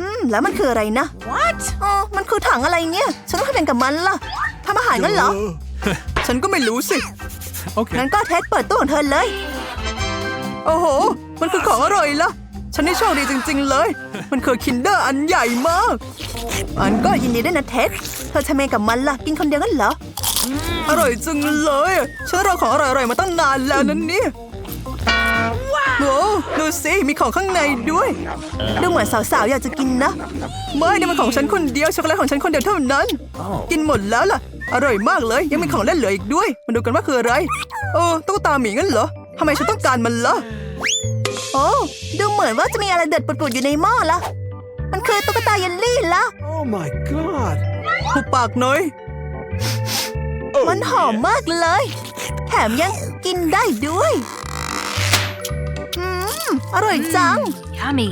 อืม แล้วมันคืออะไรนะ What อ๋อมันคือถังอะไรเนี่ย ฉันต้องทำยังกับมันล่ะทำอาหารงั้นเหรอ ฉันก็ไม่รู้สิ Okay. งั้นก็เทสเปิดตู้ของเธอเลย โอ้โห มันคือของอร่อยละฉันนี่โชคดีจริง ๆ เลย มันคือคินเดอร์อันใหญ่มาก อันก็ยินดีด้วยนะเท็ดเธอทำเองกับมันล่ะ กินคนเดียวกันเหรอ อร่อยจังเลย ฉันรอของอร่อยๆมาตั้งนานแล้วนั่นนี่ยโอ้ดู สิมีของข้างในด้วย ดูเหมือนสาวๆ อยากจะกินนะ ไม่นี่มันของฉันคนเดียวช็อกโกแลตของฉันคนเดียวเท่านั้น กินหมดแล้วล่ะ อร่อยมากเลย ยังมีของเล่นเหลืออีกด้วย มาดูกันว่าคืออะไรเออตุ๊กตาหมีงั้นเหรอทำไมฉันต้องการมันล่ะ โอ้ดูเหมือนว่าจะมีอะไรเด็ดปุดๆอยู่ในหม้อละมันคือตุ๊กตาเยลลี่ละ Oh my god. หุบปากหน่อย มันหอมมากเลย แถมยังกินได้ด้วย อืมอร่อยจัง Yummy.